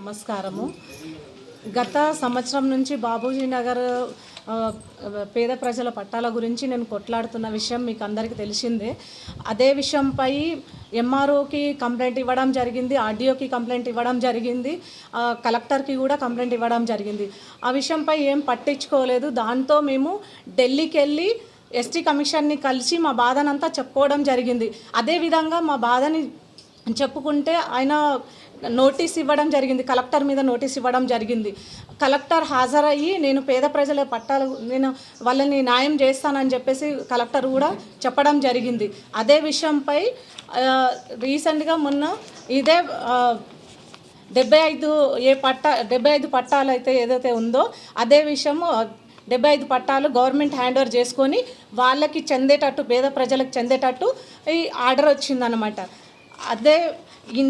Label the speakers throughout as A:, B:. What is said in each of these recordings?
A: నమస్కారము. గత సంవత్సరం నుంచి బాబూజీ నగర్ పేద ప్రజల పట్టాల గురించి నేను కొట్లాడుతున్న విషయం మీకు అందరికీ తెలిసిందే. అదే విషయంపై ఎంఆర్ఓకి కంప్లైంట్ ఇవ్వడం జరిగింది ఆర్డీఓకి కంప్లైంట్ ఇవ్వడం జరిగింది కలెక్టర్కి కూడా కంప్లైంట్ ఇవ్వడం జరిగింది. ఆ విషయంపై ఏం పట్టించుకోలేదు. దాంతో మేము ఢిల్లీకి వెళ్ళి ఎస్టీ కమిషన్ని కలిసి మా బాధనంతా చెప్పుకోవడం జరిగింది. అదేవిధంగా మా బాధని చెప్పుకుంటే ఆయన నోటీస్ ఇవ్వడం జరిగింది. కలెక్టర్ మీద నోటీస్ ఇవ్వడం జరిగింది. కలెక్టర్ హాజరయ్యి నేను పేద ప్రజల పట్టాలు నేను వాళ్ళని న్యాయం చేస్తానని చెప్పేసి కలెక్టర్ కూడా చెప్పడం జరిగింది. అదే విషయంపై రీసెంట్గా మొన్న ఇదే డెబ్బై ఐదు ఏ పట్ట డెబ్బై ఐదు పట్టాలు అయితే ఏదైతే ఉందో అదే విషయము డెబ్బై ఐదు పట్టాలు గవర్నమెంట్ హ్యాండ్ ఓవర్ చేసుకొని వాళ్ళకి చెందేటట్టు పేద ప్రజలకు చెందేటట్టు ఈ ఆర్డర్ వచ్చిందనమాట అదే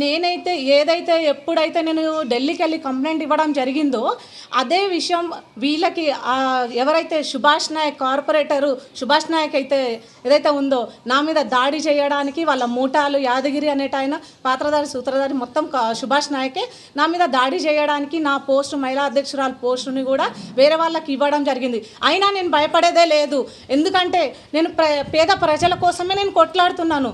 A: నేనైతే ఏదైతే ఎప్పుడైతే నేను ఢిల్లీకి వెళ్ళి కంప్లైంట్ ఇవ్వడం జరిగిందో అదే విషయం వీళ్ళకి ఎవరైతే సుభాష్ నాయక్ కార్పొరేటరు సుభాష్ నాయక్ అయితే ఏదైతే ఉందో నా మీద దాడి చేయడానికి వాళ్ళ మూటాలు యాదగిరి అనేట ఆయన పాత్రధారి సూత్రధారి మొత్తం సుభాష్ నాయకే నా మీద దాడి చేయడానికి నా పోస్టు మహిళా అధ్యక్షురాలు పోస్టుని కూడా వేరే వాళ్ళకి ఇవ్వడం జరిగింది. అయినా నేను భయపడేదే లేదు. ఎందుకంటే నేను ప్ర పేద ప్రజల కోసమే నేను కొట్లాడుతున్నాను.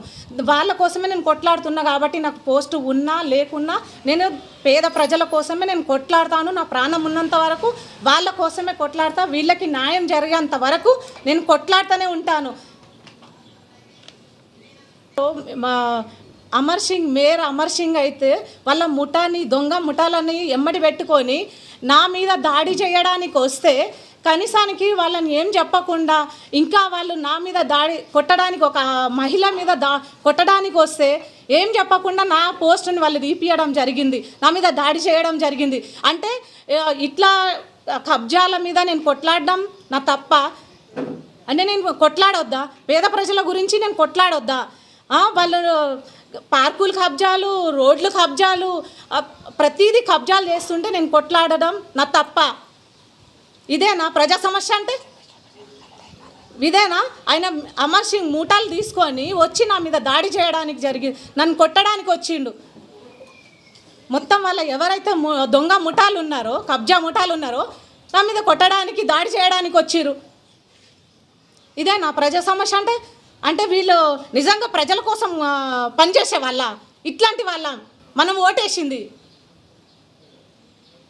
A: వాళ్ళ కోసమే నేను కొట్లాడుతున్నా కాబట్టి నాకు పోస్టు ఉన్నా లేకున్నా నేను పేద ప్రజల కోసమే నేను కొట్లాడతాను. నా ప్రాణం ఉన్నంత వరకు వాళ్ళ కోసమే కొట్లాడతా. వీళ్ళకి న్యాయం జరిగేంత వరకు నేను కొట్లాడుతూనే ఉంటాను. మా అమర్ సింగ్ మేయర్ అమర్ సింగ్ అయితే వాళ్ళ ముఠాని దొంగ ముఠాలని ఎమ్మడి పెట్టుకొని నా మీద దాడి చేయడానికి వస్తే కనీసానికి వాళ్ళని ఏం చెప్పకుండా ఇంకా వాళ్ళు నా మీద దాడి కొట్టడానికి ఒక మహిళ మీద దా కొట్టడానికి వస్తే ఏం చెప్పకుండా నా పోస్ట్ని వాళ్ళు తీపియడం జరిగింది నా మీద దాడి చేయడం జరిగింది. అంటే ఇట్లా కబ్జాల మీద నేను కొట్లాడడం నా తప్ప. అంటే నేను కొట్లాడొద్దా? పేద ప్రజల గురించి నేను కొట్లాడొద్దా? వాళ్ళు పార్కులు కబ్జాలు రోడ్లు కబ్జాలు ప్రతీది ప్రతిదీ కబ్జాలు చేస్తుంటే నేను కొట్లాడడం నా తప్ప. ఇదేనా ప్రజా సమస్య అంటే? ఇదేనా? ఆయన అమర్ సింగ్ మూటాలు తీసుకొని వచ్చి నా మీద దాడి చేయడానికి జరిగి నన్ను కొట్టడానికి వచ్చిండు. మొత్తం వాళ్ళ ఎవరైతే దొంగ ముఠాలు ఉన్నారో కబ్జా ముఠాలు ఉన్నారో నా మీద కొట్టడానికి దాడి చేయడానికి వచ్చిర్రు. ఇదే నా ప్రజా సమస్య అంటే? అంటే వీళ్ళు నిజంగా ప్రజల కోసం పనిచేసే వాళ్ళ? ఇట్లాంటి వాళ్ళ? మనం ఓటేసింది.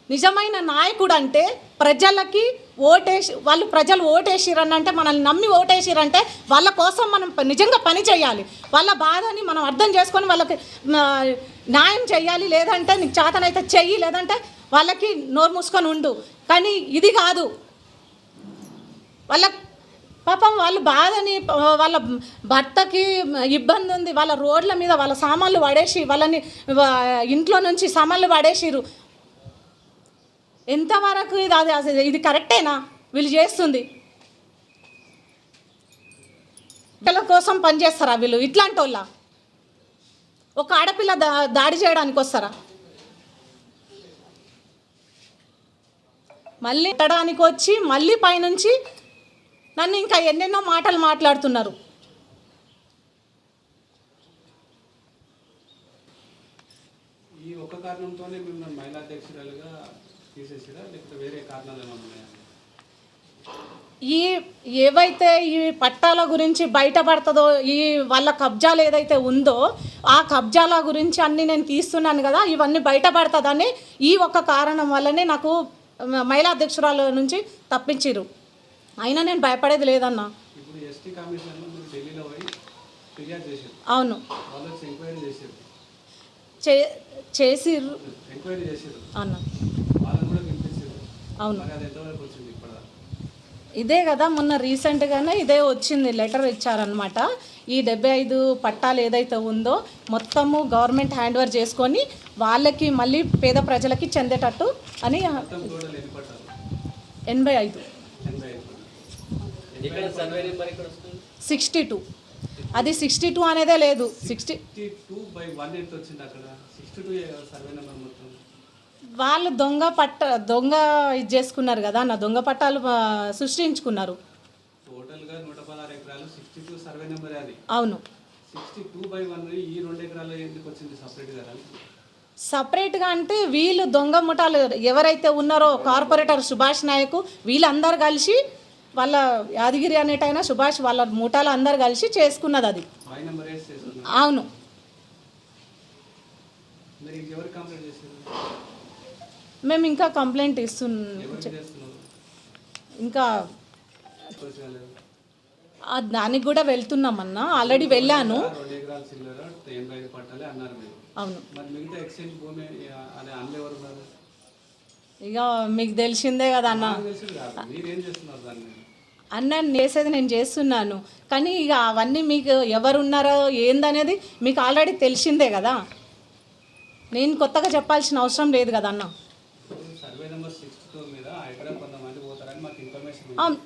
A: నిజమైన నాయకుడు అంటే ప్రజలకి ఓటేసి వాళ్ళు ప్రజలు ఓటేసిరనంటే మనల్ని నమ్మి ఓటేసిరంటే వాళ్ళ కోసం మనం నిజంగా పని చేయాలి. వాళ్ళ బాధని మనం అర్థం చేసుకొని వాళ్ళకి న్యాయం చేయాలి. లేదంటే నీకు చేతనైతే చెయ్యి. లేదంటే వాళ్ళకి నోరు మూసుకొని ఉండు. కానీ ఇది కాదు. వాళ్ళ పాపం వాళ్ళు బాధని వాళ్ళ భర్తకి ఇబ్బంది ఉంది. వాళ్ళ రోడ్ల మీద వాళ్ళ సామాన్లు పడేసి వాళ్ళని ఇంట్లో నుంచి సామాన్లు పడేసిరు ఎంతవరకు ఇది అది అసలు ఇది కరెక్టేనా? వీళ్ళు చేస్తుంది. పిల్లల కోసం పనిచేస్తారా వీళ్ళు? ఇట్లాంటి వాళ్ళ ఒక ఆడపిల్ల దా దాడి చేయడానికి వస్తారా? మళ్ళీ పెట్టడానికి వచ్చి మళ్ళీ పైనుంచి నన్ను ఇంకా ఎన్నెన్నో మాటలు మాట్లాడుతున్నారు.
B: ఈ ఒక్క కారణంతోనే మిమ్మల్ని మహిళా అధ్యక్షురాలుగా తీసేసిరా లేకపోతే వేరే కారణాలు ఏమైనా ఉన్నాయా
A: ఈ ఏవైతే ఈ పట్టాల గురించి బయటపడుతుందో ఈ వాళ్ళ కబ్జాలు ఏదైతే ఉందో ఆ కబ్జాల గురించి అన్ని నేను తీస్తున్నాను కదా ఇవన్నీ బయటపడుతుందని ఈ ఒక్క కారణం వల్లనే నాకు మహిళా అధ్యక్షురాల నుంచి తప్పించిరు అయినా నేను భయపడేది లేదన్నా. అవును. చేసిర్రు. అన్న అవును. ఇదే కదా మొన్న రీసెంట్గానే ఇదే వచ్చింది లెటర్ ఇచ్చారనమాట ఈ డెబ్బై ఐదు పట్టాలు ఏదైతే ఉందో మొత్తము గవర్నమెంట్ హ్యాండ్ ఓవర్ చేసుకొని వాళ్ళకి మళ్ళీ పేద ప్రజలకి చెందేటట్టు అని ఎనభై ఐదు. సిక్స్టీ టూ అది సిక్స్టీ టూ అనేదే లేదు. సిక్స్టీ
B: టూ బై వన్ వచ్చింది అక్కడ? సిక్స్టీ టూ సర్వే నెంబర్
A: వాళ్ళు దొంగ పట్ట దొంగ ఇది చేసుకున్నారు కదా నా దొంగ పట్టాలు సృష్టించుకున్నారు. అవును.
B: సపరేట్గా
A: అంటే వీళ్ళు దొంగ ముఠాలు ఎవరైతే ఉన్నారో కార్పొరేటర్ సుభాష్ నాయక్ వీళ్ళందరూ కలిసి వాళ్ళ యాదగిరి అనేటైనా సుభాష్ వాళ్ళ ముఠాలు అందరు కలిసి చేసుకున్నది అది. అవును
B: మీరు ఇంకెవరికి కంప్లైంట్ చేశారు
A: మేము ఇంకా కంప్లైంట్ ఇస్తున్నాం ఇంకా దానికి కూడా వెళ్తున్నామన్నా ఆల్రెడీ వెళ్ళాను. అవును.
B: అన్న
A: ఇక మీకు తెలిసిందే కదా అన్న. అన్న నేను చేసేది నేను చేస్తున్నాను. కానీ ఇక అవన్నీ మీకు ఎవరు ఉన్నారో ఏందనేది మీకు ఆల్రెడీ తెలిసిందే కదా. నేను కొత్తగా చెప్పాల్సిన అవసరం లేదు కదా అన్న.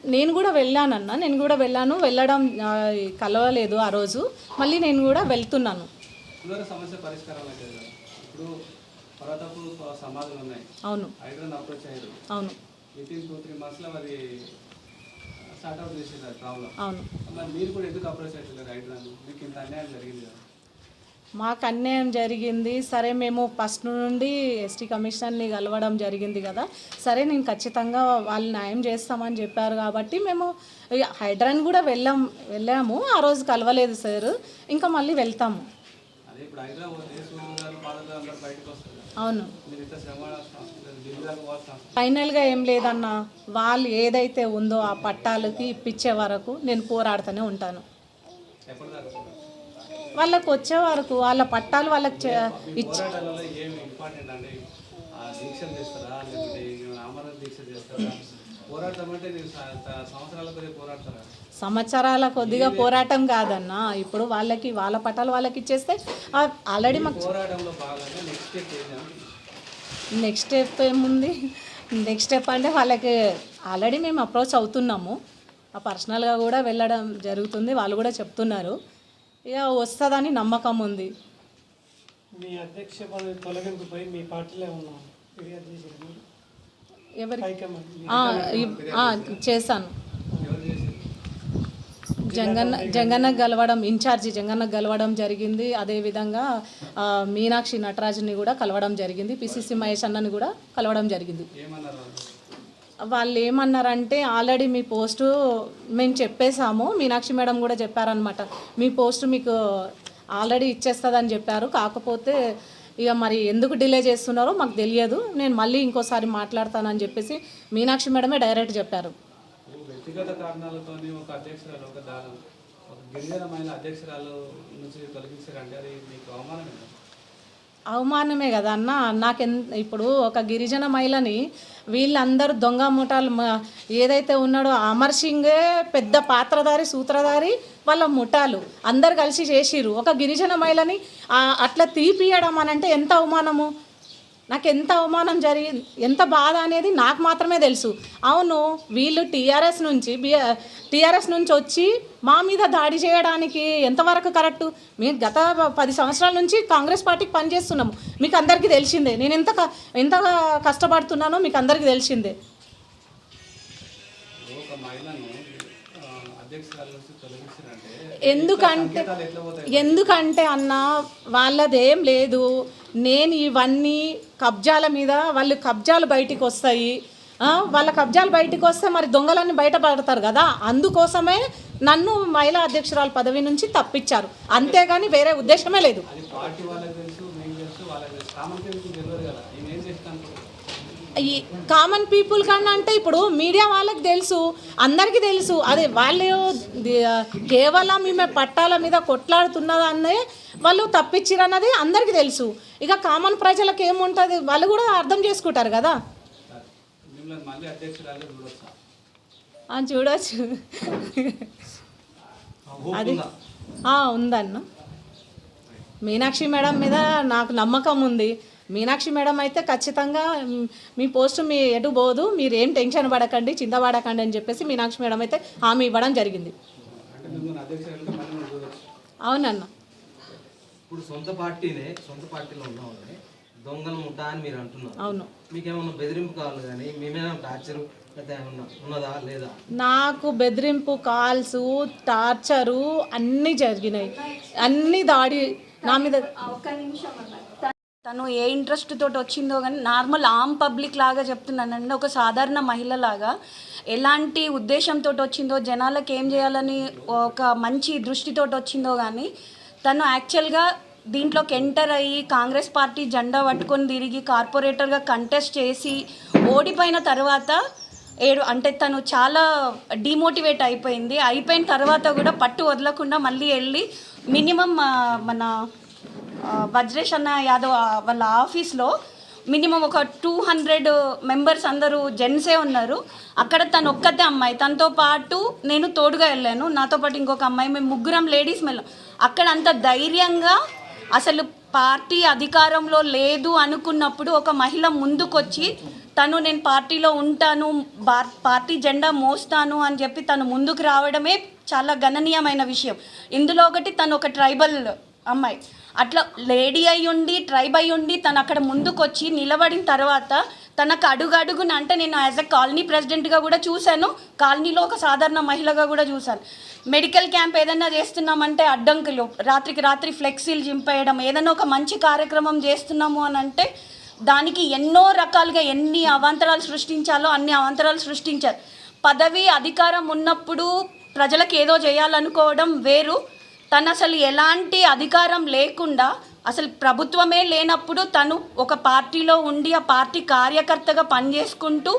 A: నేను కూడా వెళ్ళానన్న. నేను కూడా వెళ్ళాను. వెళ్ళడం కలవలేదు ఆ రోజు. మళ్ళీ నేను కూడా వెళ్తున్నాను.
B: పునర సమస్య పరిష్కారం అయితే కదా ఇప్పుడు పర్వతపు సమాధులు ఉన్నాయి.
A: అవును.
B: హైదరాబాద్ అప్రోచ్ అయ్యారు.
A: అవును.
B: విత్ ఇన్ టూ త్రీ మంత్స్లో అది స్టార్ట్ అవుట్ చేసేది అది ప్రాబ్లం.
A: అవును.
B: మరి కూడా ఎందుకు అప్రోచ్ హైదరాబాద్ మీకు ఇంత అన్యాయం జరిగింది కదా.
A: మాకు అన్యాయం జరిగింది. సరే మేము ఫస్ట్ నుండి ఎస్టీ కమిషనర్ని కలవడం జరిగింది కదా. సరే నేను ఖచ్చితంగా వాళ్ళు న్యాయం చేస్తామని చెప్పారు కాబట్టి మేము హైడ్రాన్ కూడా వెళ్ళాం వెళ్ళాము. ఆ రోజు కలవలేదు సార్. ఇంకా మళ్ళీ వెళ్తాము. అవును. ఫైనల్గా ఏం లేదన్న వాళ్ళు ఏదైతే ఉందో ఆ పట్టాలకి ఇప్పించే వరకు నేను పోరాడుతూనే ఉంటాను? వాళ్ళకి వచ్చే వరకు వాళ్ళ పట్టాలు వాళ్ళకి చే-
B: మీ పోరాటాలలో ఏమి ఇంపార్టెంట్ అంటే ఆ దీక్షలు చేస్తారా? లేకపోతే ఏమైనా ఆమరణ దీక్ష చేస్తారా? పోరాటం అంటే మీరు స- త- సంవత్సరాల కొద్దిగా
A: పోరాటం కాదన్న ఇప్పుడు వాళ్ళకి వాళ్ళ పట్టాలు వాళ్ళకి ఇచ్చేస్తే ఆల్రెడీ మాకు
B: స్టెప్
A: నెక్స్ట్ స్టెప్ ఏముంది? నెక్స్ట్ స్టెప్ అంటే వాళ్ళకి ఆల్రెడీ మేము అప్రోచ్ అవుతున్నాము. ఆ పర్సనల్గా కూడా వెళ్ళడం జరుగుతుంది వాళ్ళు కూడా చెప్తున్నారు. ఇక వస్తుందని నమ్మకం ఉంది.
C: మీ అధ్యక్ష పదవి తొలగింపుపై మీ పార్టీలో ఉన్నాం ఫిర్యాదు చేశారు మీరు?
A: ఎవరి
C: హైకమాండ్
A: ఆ, ఇ- ఆ, చేశాను. జంగన్న జంగన్న గెలవడం ఇన్ఛార్జి జంగన్న గెలవడం జరిగింది. అదేవిధంగా ఆ, మీనాక్షి నటరాజుని కూడా కలవడం జరిగింది. పిసిసి మహేష్ అన్నని కూడా కలవడం జరిగింది.
B: ఏమన్నారు వాళ్ళు?
A: వాళ్ళు ఏమన్నారంటే ఆల్రెడీ మీ పోస్టు మేము చెప్పేశాము. మీనాక్షి మేడం కూడా చెప్పారనమాట మీ పోస్టు మీకు ఆల్రెడీ ఇచ్చేస్తుందని చెప్పారు. కాకపోతే ఇక మరి ఎందుకు డిలే చేస్తున్నారో మాకు తెలియదు. నేను మళ్ళీ ఇంకోసారి మాట్లాడతానని చెప్పేసి మీనాక్షి మేడమే డైరెక్ట్ చెప్పారు.
B: వ్యక్తిగత ఒక అధ్యక్షురాలు ఒక గిరిజన మహిళ అధ్యక్షురాలు నుంచి తొలగించారంటే అది మీకు అవమానమే
A: అవమానమే కదా అన్న. నాకెన్ ఇప్పుడు ఒక గిరిజన మహిళని వీళ్ళందరూ దొంగ ముఠాలు ఏదైతే ఉన్నాడో అమర్ సింగే పెద్ద పాత్రధారి సూత్రధారి వాళ్ళ ముఠాలు అందరు కలిసి చేసిర్రు. ఒక గిరిజన మహిళని అట్లా తీపియడం అని అంటే ఎంత అవమానము? నాకు ఎంత అవమానం జరిగి ఎంత బాధ అనేది నాకు మాత్రమే తెలుసు. అవును వీళ్ళు టీఆర్ఎస్ నుంచి టీఆర్ఎస్ నుంచి వచ్చి మా మీద దాడి చేయడానికి ఎంతవరకు కరెక్టు? మేము గత పది సంవత్సరాల నుంచి కాంగ్రెస్ పార్టీకి పనిచేస్తున్నాము. మీకు అందరికీ తెలిసిందే. నేను ఎంత ఎంత కష్టపడుతున్నానో మీకు అందరికీ తెలిసిందే. ఎందుకంటే ఎందుకంటే అన్న వాళ్ళదేం లేదు. నేను ఇవన్నీ కబ్జాల మీద వాళ్ళు కబ్జాలు బయటికి వస్తాయి. వాళ్ళ కబ్జాలు బయటికి వస్తే మరి దొంగలన్నీ బయటపడతారు కదా. అందుకోసమే నన్ను మహిళా అధ్యక్షురాలు పదవి నుంచి తప్పించారు. అంతేగాని వేరే ఉద్దేశమే లేదు
B: అది పార్టీ వాళ్ళకి తెలుసు మీకు తెలుసు వాళ్ళకి తెలుసు కామన్ పీపుల్కి తెలియదు కదా ఈయన ఏం చేస్తాను
A: ఈ కామన్ పీపుల్ కన్నా అంటే ఇప్పుడు మీడియా వాళ్ళకి తెలుసు అందరికీ తెలుసు. అదే వాళ్ళు కేవలం ఈమె పట్టాల మీద కొట్లాడుతున్నదాన్నే వాళ్ళు తప్పించిరన్నది అందరికీ తెలుసు. ఇక కామన్ ప్రజలకు ఏముంటుంది? వాళ్ళు కూడా అర్థం చేసుకుంటారు కదా.
B: చూడొచ్చు?
A: అది ఉందన్న. మీనాక్షి మేడం మీద నాకు నమ్మకం ఉంది. మీనాక్షి మేడం అయితే ఖచ్చితంగా మ్, పోస్ట్ మీ ఎటు పోదు మీరు ఏం టెన్షన్ పడకండి చింత పడకండి అని చెప్పేసి మీనాక్షి మేడం అయితే హామీ ఇవ్వడం జరిగింది. అవునన్న.
D: ఇప్పుడు సొంత పార్టీనే సొంత పార్టీలో ఉన్నామని దొంగలు ముఠా అని మీరు అంటున్నారు.
A: అవును.
D: మీకేమన్నా బెదిరింపు కావాలి కానీ మేమేమైనా టార్చర్
A: నాకు బెదిరింపు కాల్స్ టార్చరు అన్నీ జరిగినాయి. అన్నీ దాడి నా మీద
E: ఒక్క నిమిషం అన్న. తను ఏ ఇంట్రెస్ట్ తోటి వచ్చిందో కానీ నార్మల్ ఆమ్ పబ్లిక్ లాగా చెప్తున్నానండి. ఒక సాధారణ మహిళ లాగా ఎలాంటి ఉద్దేశంతో వచ్చిందో జనాలకు ఏం చేయాలని ఒక మంచి దృష్టితోటి వచ్చిందో కానీ తను యాక్చువల్గా దీంట్లోకి ఎంటర్ అయ్యి కాంగ్రెస్ పార్టీ జెండా పట్టుకొని తిరిగి కార్పొరేటర్గా కంటెస్ట్ చేసి ఓడిపోయిన తర్వాత ఏడు అంటే తను చాలా డిమోటివేట్ అయిపోయింది. అయిపోయిన తర్వాత కూడా పట్టు వదలకుండా మళ్ళీ వెళ్ళి మినిమం మన వజ్రేష్ అన్న యాదవ్ వాళ్ళ ఆఫీస్లో మినిమం ఒక టూ హండ్రెడ్ మెంబర్స్ అందరూ జెంట్సే ఉన్నారు. అక్కడ తను ఒక్కతే అమ్మాయి. తనతో పాటు నేను తోడుగా వెళ్ళాను. నాతో పాటు ఇంకొక అమ్మాయి మేము ముగ్గురం లేడీస్ వెళ్ళాం అక్కడ అంత ధైర్యంగా అసలు పార్టీ అధికారంలో లేదు అనుకున్నప్పుడు ఒక మహిళ ముందుకొచ్చి తను నేను పార్టీలో ఉంటాను బార్- పార్టీ జెండా మోస్తాను అని చెప్పి తను ముందుకు రావడమే చాలా గణనీయమైన విషయం. ఇందులో ఒకటి తను ఒక ట్రైబల్ అమ్మాయి. అట్లా లేడీ అయి ఉండి ట్రైబ్ అయి ఉండి తను అక్కడ ముందుకొచ్చి నిలబడిన తర్వాత తనకు అడుగు అడుగున అంటే నేను యాజ్ అ కాలనీ ప్రెసిడెంట్గా కూడా చూశాను. కాలనీలో ఒక సాధారణ మహిళగా కూడా చూశాను. మెడికల్ క్యాంప్ ఏదైనా చేస్తున్నామంటే అడ్డంకులు. రాత్రికి రాత్రి ఫ్లెక్సీలు చింపేయడం ఏదైనా ఒక మంచి కార్యక్రమం చేస్తున్నాము అని అంటే దానికి ఎన్నో రకాలుగా ఎన్ని అవాంతరాలు సృష్టించాలో అన్ని అవాంతరాలు సృష్టించారు. పదవి అధికారం ఉన్నప్పుడు ప్రజలకు ఏదో చేయాలనుకోవడం వేరు. తను అసలు ఎలాంటి అధికారం లేకుండా అసలు ప్రభుత్వమే లేనప్పుడు తను ఒక పార్టీలో ఉండి ఆ పార్టీ కార్యకర్తగా పనిచేసుకుంటూ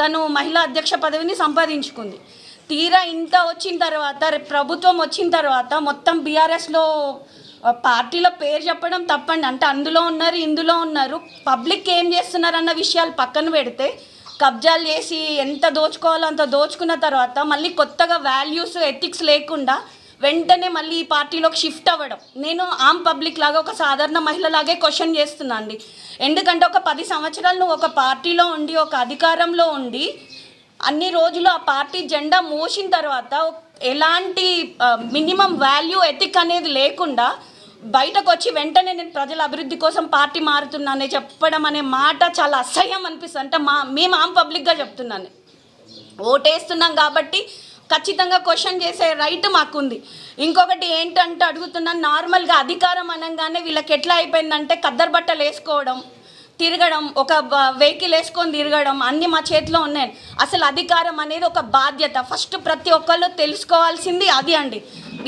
E: తను మహిళా అధ్యక్ష పదవిని సంపాదించుకుంది. తీరా ఇంత వచ్చిన తర్వాత రేపు ప్రభుత్వం వచ్చిన తర్వాత మొత్తం బీఆర్ఎస్లో పార్టీలో పేరు చెప్పడం తప్పండి. అంటే అందులో ఉన్నారు ఇందులో ఉన్నారు. పబ్లిక్ ఏం చేస్తున్నారు అన్న విషయాలు పక్కన పెడితే కబ్జాలు చేసి ఎంత దోచుకోవాలో అంత దోచుకున్న తర్వాత మళ్ళీ కొత్తగా వాల్యూస్ ఎథిక్స్ లేకుండా వెంటనే మళ్ళీ ఈ పార్టీలోకి షిఫ్ట్ అవ్వడం. నేను ఆమ్ పబ్లిక్ లాగా ఒక సాధారణ మహిళలాగే క్వశ్చన్ చేస్తున్నా అండి. ఎందుకంటే ఒక పది సంవత్సరాలు నువ్వు ఒక పార్టీలో ఉండి ఒక అధికారంలో ఉండి అన్ని రోజులు ఆ పార్టీ జెండా మోసిన తర్వాత ఎలాంటి మినిమం వాల్యూ ఎథిక్ అనేది లేకుండా బయటకు వచ్చి వెంటనే నేను ప్రజల అభివృద్ధి కోసం పార్టీ మారుతున్నానే చెప్పడం అనే మాట చాలా అసహ్యం అనిపిస్తుంది. అంటే మా మేము ఆమ్ పబ్లిక్గా చెప్తున్నాను. ఓటేస్తున్నాం కాబట్టి ఖచ్చితంగా క్వశ్చన్ చేసే రైట్ మాకుంది. ఇంకొకటి ఏంటంటే అడుగుతున్నాను నార్మల్గా అధికారం అనగానే వీళ్ళకి ఎట్లా అయిపోయిందంటే కద్దరు బట్టలు వేసుకోవడం తిరగడం ఒక వెహికల్ వేసుకొని తిరగడం అన్నీ మా చేతిలో ఉన్నాయి. అసలు అధికారం అనేది ఒక బాధ్యత. ఫస్ట్ ప్రతి ఒక్కళ్ళు తెలుసుకోవాల్సింది అది అండి.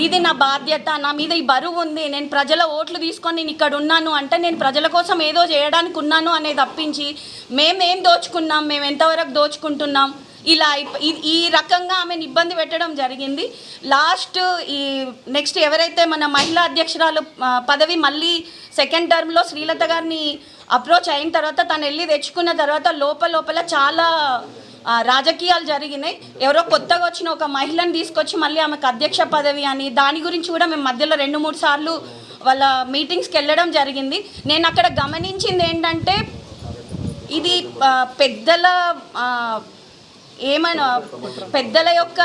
E: ఇది నా బాధ్యత నా మీద ఈ బరువు ఉంది నేను ప్రజల ఓట్లు తీసుకొని నేను ఇక్కడ ఉన్నాను అంటే నేను ప్రజల కోసం ఏదో చేయడానికి ఉన్నాను అనేది తప్పించి మేమేం దోచుకున్నాం మేము ఎంతవరకు దోచుకుంటున్నాం ఇలా ఈ- రకంగా ఆమెను ఇబ్బంది పెట్టడం జరిగింది. లాస్ట్ ఈ నెక్స్ట్ ఎవరైతే మన మహిళా అధ్యక్షురాలు పదవి మళ్ళీ సెకండ్ టర్మ్లో శ్రీలత గారిని అప్రోచ్ అయిన తర్వాత తను వెళ్ళి తెచ్చుకున్న తర్వాత లోపల లోపల చాలా రాజకీయాలు జరిగినాయి. ఎవరో కొత్తగా వచ్చిన ఒక మహిళను తీసుకొచ్చి మళ్ళీ ఆమెకు అధ్యక్ష పదవి అని దాని గురించి కూడా మేము మధ్యలో రెండు మూడు సార్లు వాళ్ళ మీటింగ్స్కి వెళ్ళడం జరిగింది. నేను అక్కడ గమనించింది ఏంటంటే ఇది పెద్దల ఏమైనా పెద్దల యొక్క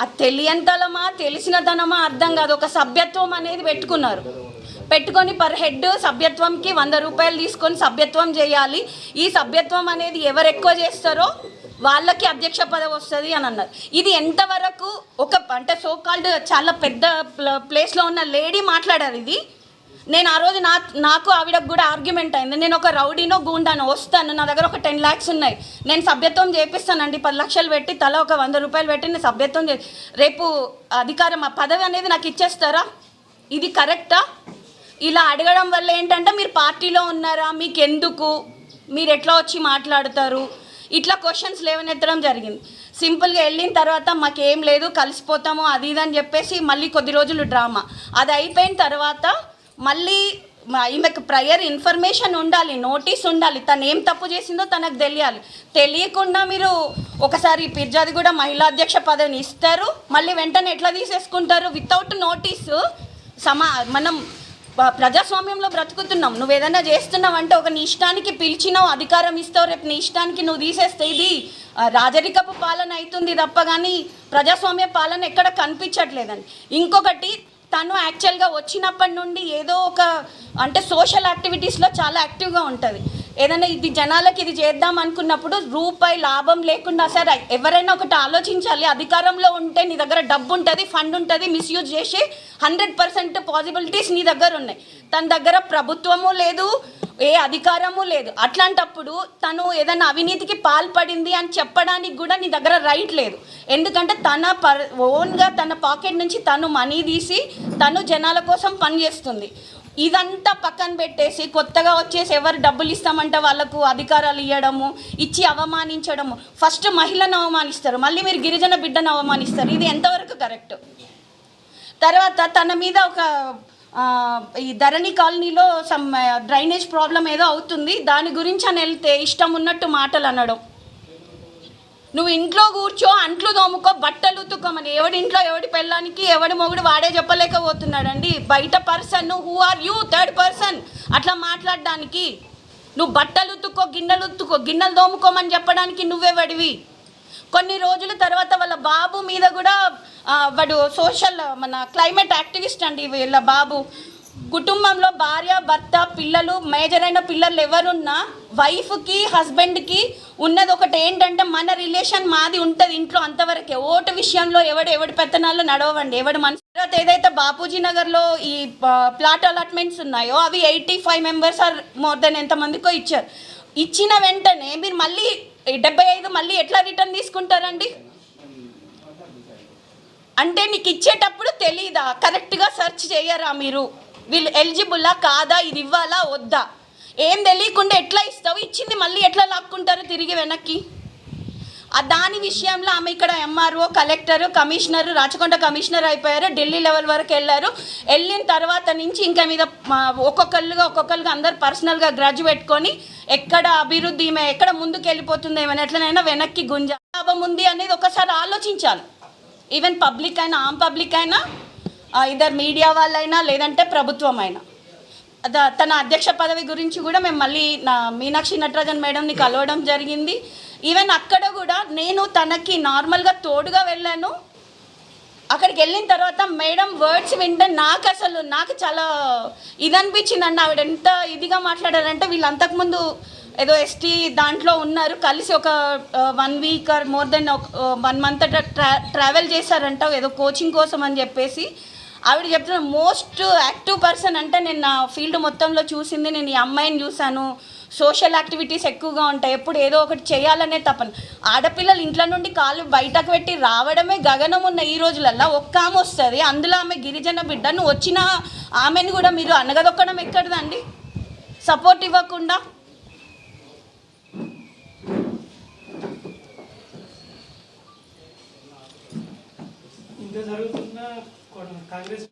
E: ఆ తెలియంతలమా తెలిసినతనమా అర్థం కాదు. ఒక సభ్యత్వం అనేది పెట్టుకున్నారు. పెట్టుకొని పర్ హెడ్ సభ్యత్వంకి వంద రూపాయలు తీసుకొని సభ్యత్వం చేయాలి. ఈ సభ్యత్వం అనేది ఎవరు ఎక్కువ చేస్తారో వాళ్ళకి అధ్యక్ష పదవి వస్తుంది అని అన్నారు. ఇది ఎంతవరకు ఒక అంటే సోకాల్డ్ చాలా పెద్ద ప్ల- ప్లేస్లో ఉన్న లేడీ మాట్లాడారు ఇది. నేను ఆ రోజు నా నాకు ఆవిడకు కూడా ఆర్గ్యుమెంట్ అయింది. నేను ఒక రౌడీనో గూండాను వస్తాను. నా దగ్గర ఒక టెన్ ల్యాక్స్ ఉన్నాయి. నేను సభ్యత్వం చేపిస్తానండి. పది లక్షలు పెట్టి తల ఒక వంద రూపాయలు పెట్టి నేను సభ్యత్వం చే రేపు అధికారం ఆ పదవి అనేది నాకు ఇచ్చేస్తారా? ఇది కరెక్టా ఇలా అడగడం వల్ల ఏంటంటే మీరు పార్టీలో ఉన్నారా? మీకు ఎందుకు మీరు ఎట్లా వచ్చి మాట్లాడతారు? ఇట్లా క్వశ్చన్స్ లేవనెత్తడం జరిగింది. సింపుల్గా వెళ్ళిన తర్వాత మాకేం లేదు కలిసిపోతాము అది ఇది అని చెప్పేసి మళ్ళీ కొద్ది రోజులు డ్రామా అది అయిపోయిన తర్వాత మళ్ళీ ఈమెకు ప్రయర్ ఇన్ఫర్మేషన్ ఉండాలి నోటీస్ ఉండాలి తను ఏం తప్పు చేసిందో తనకు తెలియాలి. తెలియకుండా మీరు ఒకసారి పిర్జాది కూడా మహిళా అధ్యక్ష పదవిని ఇస్తారు మళ్ళీ వెంటనే ఎట్లా తీసేసుకుంటారు? వితౌట్ నోటీసు సమా మనం ప్రజాస్వామ్యంలో బ్రతుకుతున్నాం. నువ్వు ఏదైనా చేస్తున్నావు అంటే ఒక నీ ఇష్టానికి పిలిచినావు అధికారం ఇస్తావు రేపు నీ ఇష్టానికి నువ్వు తీసేస్తే ఇది రాజరికపు పాలన అవుతుంది తప్ప కానీ ప్రజాస్వామ్య పాలన ఎక్కడ కనిపించట్లేదండి. ఇంకొకటి తను యాక్చువల్గా వచ్చినప్పటి నుండి ఏదో ఒక అంటే సోషల్ యాక్టివిటీస్లో చాలా యాక్టివ్గా ఉంటుంది. ఏదైనా ఇది జనాలకి ఇది చేద్దాం అనుకున్నప్పుడు రూపాయి లాభం లేకుండా సరే ఎవరైనా ఒకటి ఆలోచించాలి. అధికారంలో ఉంటే నీ దగ్గర డబ్బు ఉంటుంది ఫండ్ ఉంటుంది మిస్యూజ్ చేసి హండ్రెడ్ పర్సెంట్ పాసిబిలిటీస్ నీ దగ్గర ఉన్నాయి. తన దగ్గర ప్రభుత్వము లేదు ఏ అధికారము లేదు. అట్లాంటప్పుడు తను ఏదైనా అవినీతికి పాల్పడింది అని చెప్పడానికి కూడా నీ దగ్గర రైట్ లేదు. ఎందుకంటే తన పర్ ఓన్గా తన పాకెట్ నుంచి తను మనీ తీసి తను జనాల కోసం పనిచేస్తుంది. ఇదంతా పక్కన పెట్టేసి కొత్తగా వచ్చేసి ఎవరు డబ్బులు ఇస్తామంటే వాళ్ళకు అధికారాలు ఇవ్వడము ఇచ్చి అవమానించడము. ఫస్ట్ మహిళను అవమానిస్తారు. మళ్ళీ మీరు గిరిజన బిడ్డను అవమానిస్తారు. ఇది ఎంతవరకు కరెక్ట్? తర్వాత తన మీద ఒక ఈ ధరణి కాలనీలో సమ్ డ్రైనేజ్ ప్రాబ్లం ఏదో అవుతుంది. దాని గురించి అని వెళ్తే ఇష్టం ఉన్నట్టు మాటలు అనడం. నువ్వు ఇంట్లో కూర్చో అంట్లు తోముకో బట్టలు ఉతుక్కోమని ఎవడి ఇంట్లో ఎవడి పెళ్ళానికి ఎవడి మొగుడు వాడే చెప్పలేకపోతున్నాడండి. బయట person who are you third person అట్లా మాట్లాడడానికి. నువ్వు బట్టలు ఉతుక్కో గిన్నెలు ఉతుక్కో గిన్నెలు తోముకోమని చెప్పడానికి నువ్వే వడివి కొన్ని రోజుల తర్వాత వాళ్ళ బాబు మీద కూడా వాడు సోషల్ మన క్లైమేట్ యాక్టివిస్ట్ అండి వీళ్ళ బాబు. కుటుంబంలో భార్య భర్త పిల్లలు మేజర్ అయిన పిల్లలు ఎవరున్నా వైఫ్కి హస్బెండ్కి ఉన్నది ఒకటి ఏంటంటే మన రిలేషన్ మాది ఉంటుంది ఇంట్లో అంతవరకే. ఓటు విషయంలో ఎవడు ఎవడి పెత్తనాలు నడవండి ఎవడు మన తర్వాత ఏదైతే బాపూజీ నగర్లో ఈ ప్లాట్ అలాట్మెంట్స్ ఉన్నాయో అవి eighty five members or more than ఎంతమందికో ఇచ్చారు. ఇచ్చిన వెంటనే మీరు మళ్ళీ డెబ్బై ఐదు మళ్ళీ ఎట్లా రిటర్న్ తీసుకుంటారండి? అంటే నీకు ఇచ్చేటప్పుడు తెలీదా? కరెక్ట్గా సెర్చ్ చేయరా మీరు? వీళ్ళు ఎలిజిబుల్లా కాదా? ఇది ఇవ్వాలా? వద్దా? ఏం తెలియకుండా ఎట్లా ఇస్తావు? ఇచ్చింది మళ్ళీ ఎట్లా లాక్కుంటారు తిరిగి వెనక్కి? దాని విషయంలో ఆమె ఇక్కడ MRO collector commissioner Rachakonda commissioner అయిపోయారు. ఢిల్లీ లెవెల్ వరకు వెళ్ళారు. వెళ్ళిన తర్వాత నుంచి ఇంకా మీద ఒక్కొక్కరుగా ఒక్కొక్కరుగా అందరు పర్సనల్గా గ్రడ్జ్ పెట్టుకొని ఎక్కడ అభివృద్ధి ఈమె ఎక్కడ ముందుకు వెళ్ళిపోతుంది ఏమైనా ఎట్లనైనా వెనక్కి గుంజ లాభం ఉంది అనేది ఒకసారి ఆలోచించాలి. ఈవెన్ పబ్లిక్ అయినా ఆమ్ పబ్లిక్ అయినా ఇద్దరు మీడియా వాళ్ళైనా లేదంటే ప్రభుత్వం అయినా తన అధ్యక్ష పదవి గురించి కూడా మేము మళ్ళీ నా మీనాక్షి నటరాజన్ మేడంని కలవడం జరిగింది. ఈవెన్ అక్కడ కూడా నేను తనకి నార్మల్గా తోడుగా వెళ్ళాను. అక్కడికి వెళ్ళిన తర్వాత మేడం వర్డ్స్ వింటే నాకు అసలు నాకు చాలా ఇది అనిపించింది ఆవిడ ఎంత ఇదిగా మాట్లాడారంటే వీళ్ళు అంతకుముందు ఏదో ఎస్టీ దాంట్లో ఉన్నారు. కలిసి ఒక one week or more than one month tra travel చేశారంట. ఏదో కోచింగ్ కోసం అని చెప్పేసి ఆవిడ చెప్తున్న మోస్ట్ యాక్టివ్ పర్సన్ అంటే నేను నా ఫీల్డ్ మొత్తంలో చూసింది. నేను ఈ అమ్మాయిని చూశాను. సోషల్ యాక్టివిటీస్ ఎక్కువగా ఉంటాయి. ఎప్పుడు ఏదో ఒకటి చేయాలనే తపన. ఆడపిల్లలు ఇంట్లో నుండి కాలు బయటకు పెట్టి రావడమే గగనం ఉన్న ఈ రోజులల్లో ఒక్క ఆమె వస్తుంది. అందులో ఆమె గిరిజన బిడ్డ. నువ్వు వచ్చిన ఆమెను కూడా మీరు అనగదొక్కడం ఎక్కడదండి? సపోర్ట్ ఇవ్వకుండా?
C: కాంగ్రెస్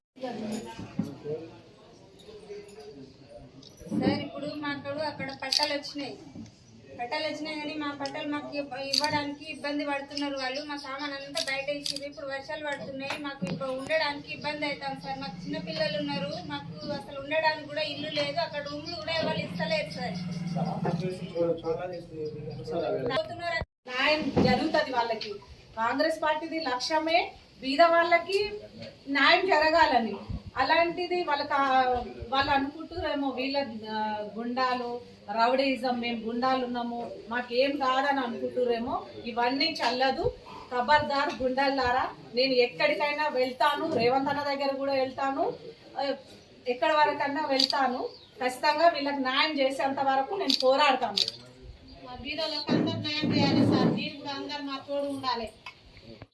F: సార్ ఇప్పుడు మాకు అక్కడ పట్టాలు వచ్చినాయి. పట్టాలు వచ్చినాయి కానీ మా పట్టాలు మాకు ఇవ్వడానికి ఇబ్బంది పడుతున్నారు వాళ్ళు. మా సామాన్ అంతా బయట ఇచ్చింది ఇప్పుడు వర్షాలు పడుతున్నాయి. మాకు ఇప్పుడు ఉండడానికి ఇబ్బంది అవుతాం సార్. మాకు చిన్నపిల్లలు ఉన్నారు. మాకు అసలు ఉండడానికి కూడా ఇల్లు లేదు. అక్కడ రూమ్లు కూడా ఎవరు ఇస్తలేదు సార్.
A: న్యాయం జరుగుతుంది వాళ్ళకి. కాంగ్రెస్ పార్టీది లక్ష్యమే బీద వాళ్ళకి న్యాయం జరగాలని. అలాంటిది వాళ్ళకి వాళ్ళు అనుకుంటారేమో వీళ్ళ గుండాలు రౌడీజం మేము గుండాలు ఉన్నాము మాకేం కాదని అనుకుంటారేమో ఇవన్నీ చల్లదు. ఖబర్దార్ గుండాలారా నేను ఎక్కడికైనా వెళ్తాను రేవంత్ అన్న దగ్గర కూడా వెళ్తాను ఎక్కడ ఎక్కడి వరకన్నా వెళ్తాను. ఖచ్చితంగా వీళ్ళకి న్యాయం చేసేంత వరకు నేను పోరాడతాను.
G: మా బీదోళ్ళకి అందరు న్యాయం చేయాలి సార్ మీరు కూడా అందరు మా తోడు ఉండాలి.